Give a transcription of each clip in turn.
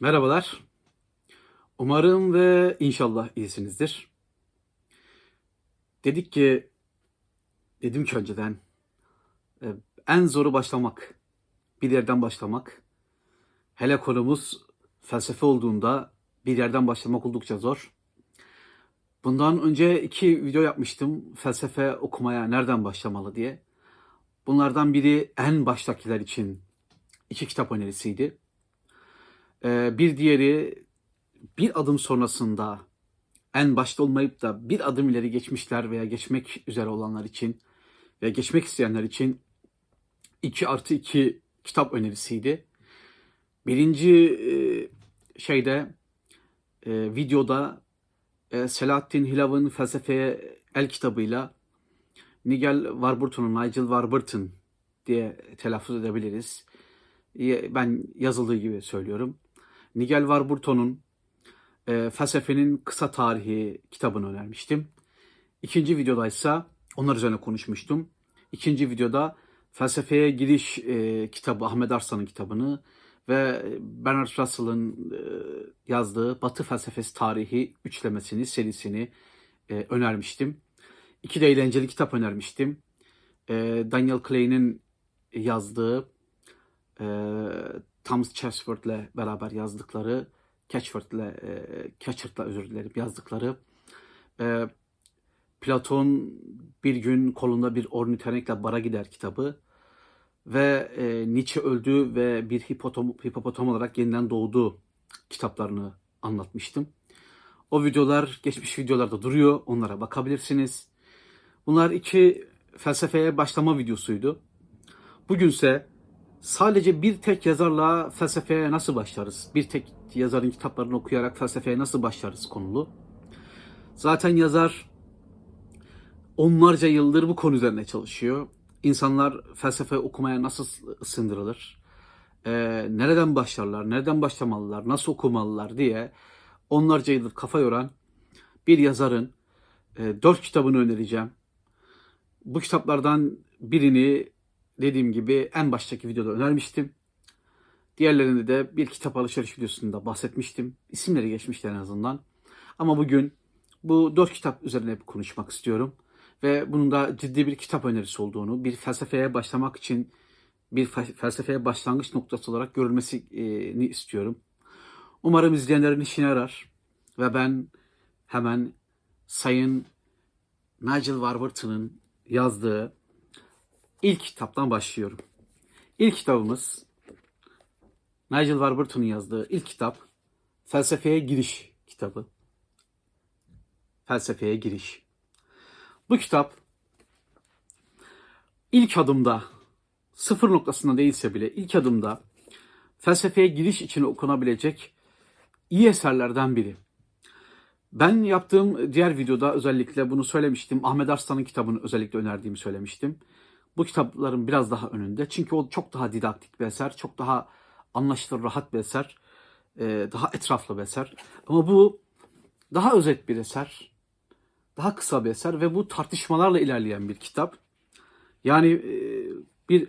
Merhabalar. Umarım ve inşallah iyisinizdir. Dedik ki, dedim ki önceden, e, en zoru başlamak. Bir yerden başlamak. Hele konumuz felsefe olduğunda bir yerden başlamak oldukça zor. Bundan önce iki video yapmıştım felsefe okumaya nereden başlamalı diye. Bunlardan biri en baştakiler için iki kitap önerisiydi. Ee, bir diğeri bir adım sonrasında en başta olmayıp da bir adım ileri geçmişler veya geçmek üzere olanlar için ve geçmek isteyenler için 2 artı 2 kitap önerisiydi. Birinci e, şeyde e, videoda e, Selahattin Hilav'ın Felsefeye El kitabıyla Nigel Warburton'un, Nigel Warburton diye telaffuz edebiliriz. Ben yazıldığı gibi söylüyorum. Nigel Warburton'un e, Felsefenin Kısa Tarihi kitabını önermiştim. İkinci videoda ise onlar üzerine konuşmuştum. İkinci videoda Felsefeye Giriş e, kitabı, Ahmet Arslan'ın kitabını ve Bernard Russell'ın e, yazdığı Batı Felsefesi Tarihi üçlemesini, serisini e, önermiştim. İki de eğlenceli kitap önermiştim. E, Daniel Clay'nin yazdığı e, Thomas Chatsworth'le beraber yazdıkları, Catchford'le, e, Catchard'la özür dilerim yazdıkları e, Platon bir gün kolunda bir ornitorenkle bara gider kitabı ve e, Nietzsche öldü ve bir hipotom, hipopotam olarak yeniden doğdu kitaplarını anlatmıştım. O videolar geçmiş videolarda duruyor. Onlara bakabilirsiniz. Bunlar iki felsefeye başlama videosuydu. Bugünse sadece bir tek yazarla felsefeye nasıl başlarız? Bir tek yazarın kitaplarını okuyarak felsefeye nasıl başlarız konulu. Zaten yazar onlarca yıldır bu konu üzerine çalışıyor. İnsanlar felsefe okumaya nasıl ısındırılır? Ee, nereden başlarlar? Nereden başlamalılar? Nasıl okumalılar diye onlarca yıldır kafa yoran bir yazarın e, dört kitabını önereceğim. Bu kitaplardan birini dediğim gibi en baştaki videoda önermiştim. Diğerlerini de bir kitap alışveriş videosunda bahsetmiştim. İsimleri geçmişti en azından. Ama bugün bu dört kitap üzerine konuşmak istiyorum. Ve bunun da ciddi bir kitap önerisi olduğunu, bir felsefeye başlamak için bir fe- felsefeye başlangıç noktası olarak görülmesini istiyorum. Umarım izleyenlerin işine yarar. Ve ben hemen Sayın Nigel Warburton'ın yazdığı ilk kitaptan başlıyorum. İlk kitabımız Nigel Warburton'un yazdığı ilk kitap Felsefeye Giriş kitabı. Felsefeye Giriş. Bu kitap ilk adımda sıfır noktasında değilse bile ilk adımda felsefeye giriş için okunabilecek iyi eserlerden biri. Ben yaptığım diğer videoda özellikle bunu söylemiştim. Ahmet Arslan'ın kitabını özellikle önerdiğimi söylemiştim. Bu kitapların biraz daha önünde. Çünkü o çok daha didaktik bir eser. Çok daha anlaşılır, rahat bir eser. Ee, daha etraflı bir eser. Ama bu daha özet bir eser. Daha kısa bir eser ve bu tartışmalarla ilerleyen bir kitap. Yani e, bir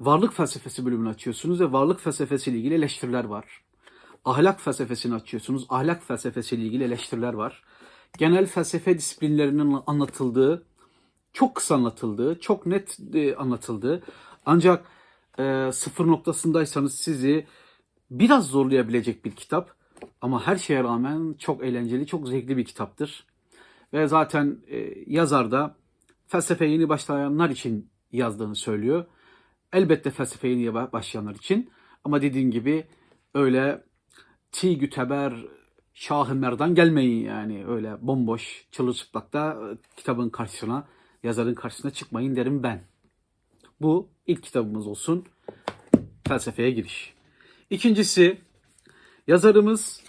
varlık felsefesi bölümünü açıyorsunuz ve varlık felsefesiyle ilgili eleştiriler var. Ahlak felsefesini açıyorsunuz. Ahlak felsefesiyle ilgili eleştiriler var. Genel felsefe disiplinlerinin anlatıldığı, çok kısa anlatıldığı, çok net e, anlatıldığı ancak e, sıfır noktasındaysanız sizi biraz zorlayabilecek bir kitap. Ama her şeye rağmen çok eğlenceli, çok zevkli bir kitaptır. Ve zaten e, yazar da felsefeye yeni başlayanlar için yazdığını söylüyor. Elbette felsefeye yeni başlayanlar için. Ama dediğim gibi öyle çiğ güteber Şah-ı Merdan gelmeyin yani. Öyle bomboş, çırılçıplakta e, kitabın karşısına, yazarın karşısına çıkmayın derim ben. Bu ilk kitabımız olsun. Felsefeye giriş. İkincisi yazarımız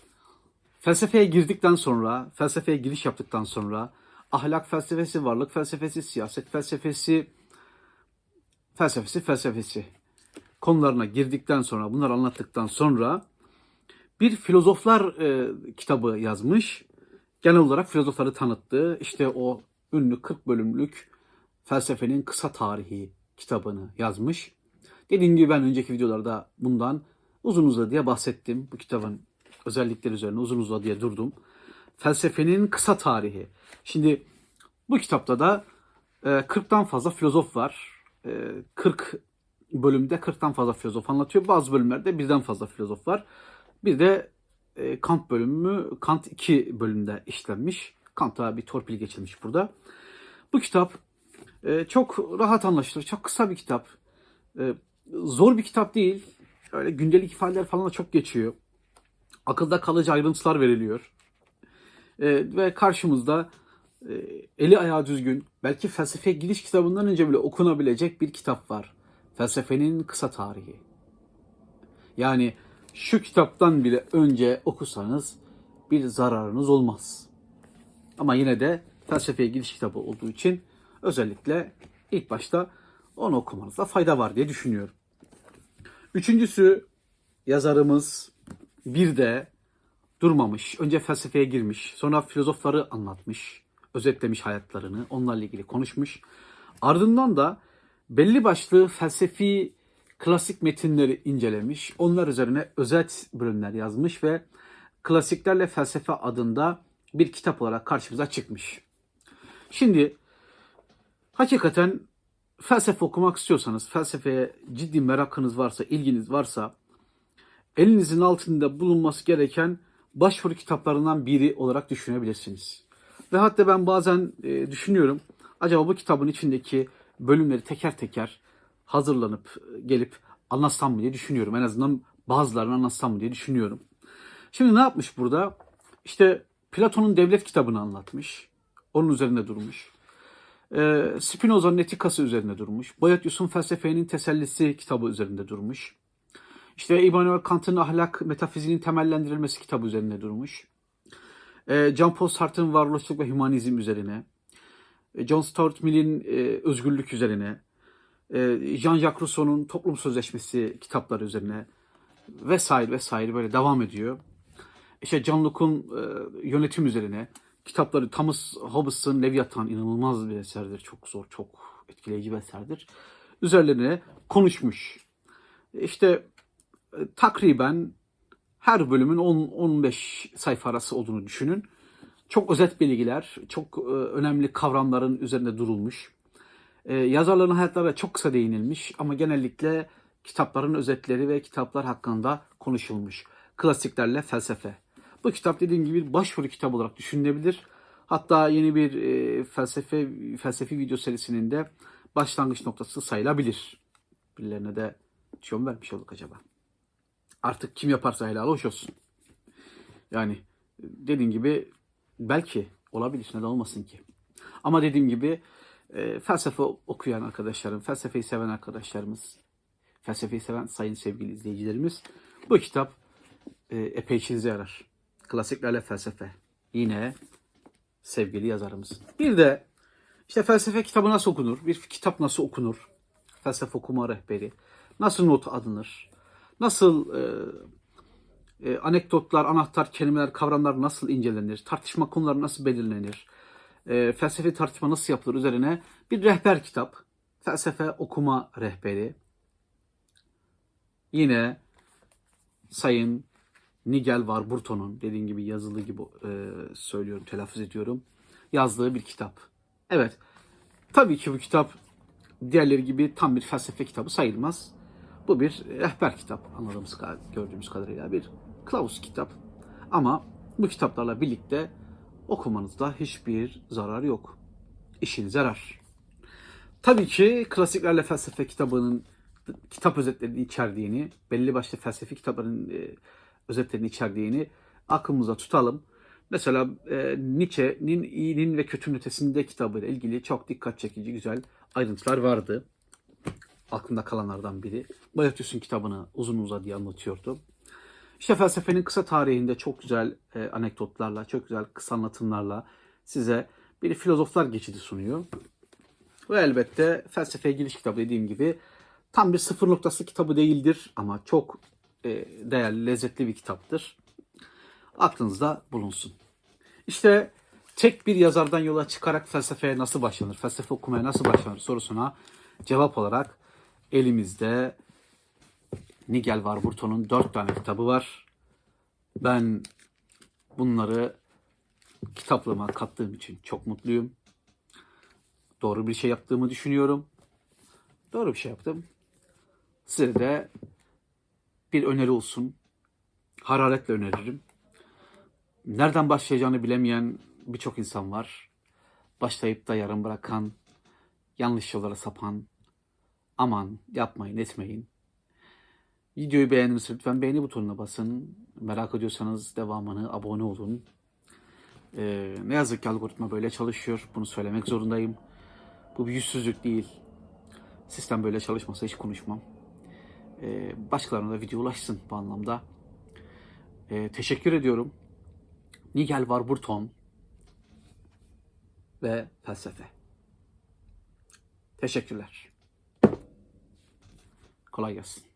felsefeye girdikten sonra, felsefeye giriş yaptıktan sonra ahlak felsefesi, varlık felsefesi, siyaset felsefesi, felsefesi, felsefesi konularına girdikten sonra, bunları anlattıktan sonra bir filozoflar e, kitabı yazmış. Genel olarak filozofları tanıttı. İşte o ünlü 40 bölümlük felsefenin kısa tarihi kitabını yazmış. Dediğim gibi ben önceki videolarda bundan uzun uzadıya bahsettim. Bu kitabın özellikleri üzerine uzun uzadıya durdum. Felsefenin kısa tarihi. Şimdi bu kitapta da e, 40'tan fazla filozof var. E, 40 bölümde 40'tan fazla filozof anlatıyor. Bazı bölümlerde birden fazla filozof var. Bir de e, Kant bölümü, Kant 2 bölümde işlenmiş. Kant'a bir torpil geçilmiş burada. Bu kitap e, çok rahat anlaşılır, çok kısa bir kitap. E, zor bir kitap değil. Öyle gündelik ifadeler falan da çok geçiyor. Akılda kalıcı ayrıntılar veriliyor. E, ve karşımızda e, eli ayağı düzgün, belki felsefeye giriş kitabından önce bile okunabilecek bir kitap var. Felsefenin kısa tarihi. Yani şu kitaptan bile önce okusanız bir zararınız olmaz. Ama yine de felsefeye giriş kitabı olduğu için özellikle ilk başta onu okumanızda fayda var diye düşünüyorum. Üçüncüsü yazarımız bir de durmamış. Önce felsefeye girmiş. Sonra filozofları anlatmış. Özetlemiş hayatlarını. Onlarla ilgili konuşmuş. Ardından da belli başlı felsefi klasik metinleri incelemiş. Onlar üzerine özet bölümler yazmış ve Klasiklerle Felsefe adında bir kitap olarak karşımıza çıkmış. Şimdi hakikaten felsefe okumak istiyorsanız, felsefeye ciddi merakınız varsa, ilginiz varsa elinizin altında bulunması gereken başvuru kitaplarından biri olarak düşünebilirsiniz. Ve hatta ben bazen e, düşünüyorum, acaba bu kitabın içindeki bölümleri teker teker hazırlanıp e, gelip anlatsam mı diye düşünüyorum. En azından bazılarını anlatsam mı diye düşünüyorum. Şimdi ne yapmış burada? İşte Platon'un devlet kitabını anlatmış. Onun üzerinde durmuş. Ee, Spinoza'nın etikası üzerinde durmuş. Boethius'un felsefenin tesellisi kitabı üzerinde durmuş. İşte Immanuel Kant'ın ahlak metafiziğinin temellendirilmesi kitabı üzerinde durmuş. Ee, Jean-Paul Sartre'ın varoluşçuluk ve hümanizm üzerine. Ee, John Stuart Mill'in e, özgürlük üzerine. Ee, Jean-Jacques Rousseau'nun toplum sözleşmesi kitapları üzerine vesaire vesaire böyle devam ediyor. İşte John Locke'un e, yönetim üzerine kitapları Thomas Hobbes'ın Leviathan inanılmaz bir eserdir. Çok zor, çok etkileyici bir eserdir. Üzerlerine konuşmuş. İşte e, takriben her bölümün 10-15 sayfa arası olduğunu düşünün. Çok özet bilgiler, çok e, önemli kavramların üzerinde durulmuş. E, yazarların hayatlarına çok kısa değinilmiş ama genellikle kitapların özetleri ve kitaplar hakkında konuşulmuş. Klasiklerle felsefe. Bu kitap dediğim gibi bir başvuru kitabı olarak düşünülebilir. Hatta yeni bir e, felsefe felsefi video serisinin de başlangıç noktası sayılabilir. Birilerine de tüyo vermiş olduk acaba. Artık kim yaparsa helal hoş olsun. Yani dediğim gibi belki olabilir neden olmasın ki. Ama dediğim gibi e, felsefe okuyan arkadaşlarım, felsefeyi seven arkadaşlarımız, felsefeyi seven sayın sevgili izleyicilerimiz bu kitap e, epey işinize yarar. Klasiklerle felsefe. Yine sevgili yazarımız. Bir de işte felsefe kitabı nasıl okunur? Bir kitap nasıl okunur? Felsefe okuma rehberi. Nasıl not alınır? Nasıl e, e, anekdotlar, anahtar kelimeler, kavramlar nasıl incelenir? Tartışma konuları nasıl belirlenir? E, felsefi tartışma nasıl yapılır üzerine bir rehber kitap. Felsefe okuma rehberi. Yine Sayın Nigel Warburton'un dediğim gibi yazılı gibi e, söylüyorum, telaffuz ediyorum. Yazdığı bir kitap. Evet. Tabii ki bu kitap diğerleri gibi tam bir felsefe kitabı sayılmaz. Bu bir rehber kitap anladığımız gördüğümüz kadarıyla bir kılavuz kitap. Ama bu kitaplarla birlikte okumanızda hiçbir zarar yok. İşinize yarar. Tabii ki klasiklerle felsefe kitabının kitap özetlerini içerdiğini, belli başlı felsefi kitapların e, özetlerini içerdiğini aklımıza tutalım. Mesela e, Nietzsche'nin iyinin ve kötünün ötesinde kitabıyla ilgili çok dikkat çekici güzel ayrıntılar vardı. Aklımda kalanlardan biri. Boethius'un kitabını uzun uzadıya anlatıyordu. İşte felsefenin kısa tarihinde çok güzel e, anekdotlarla, çok güzel kısa anlatımlarla size bir filozoflar geçidi sunuyor. Ve elbette felsefeye giriş kitabı dediğim gibi tam bir sıfır noktası kitabı değildir ama çok değerli, lezzetli bir kitaptır. Aklınızda bulunsun. İşte tek bir yazardan yola çıkarak felsefeye nasıl başlanır, felsefe okumaya nasıl başlanır sorusuna cevap olarak elimizde Nigel Warburton'un dört tane kitabı var. Ben bunları kitaplığıma kattığım için çok mutluyum. Doğru bir şey yaptığımı düşünüyorum. Doğru bir şey yaptım. Size de bir öneri olsun. Hararetle öneririm. Nereden başlayacağını bilemeyen birçok insan var. Başlayıp da yarım bırakan, yanlış yollara sapan. Aman yapmayın etmeyin. Videoyu beğendiniz lütfen beğeni butonuna basın. Merak ediyorsanız devamını abone olun. Ee, ne yazık ki algoritma böyle çalışıyor. Bunu söylemek zorundayım. Bu bir yüzsüzlük değil. Sistem böyle çalışmasa hiç konuşmam. Ee, başkalarına da video ulaşsın bu anlamda. Ee, teşekkür ediyorum. Nigel Warburton ve felsefe. Teşekkürler. Kolay gelsin.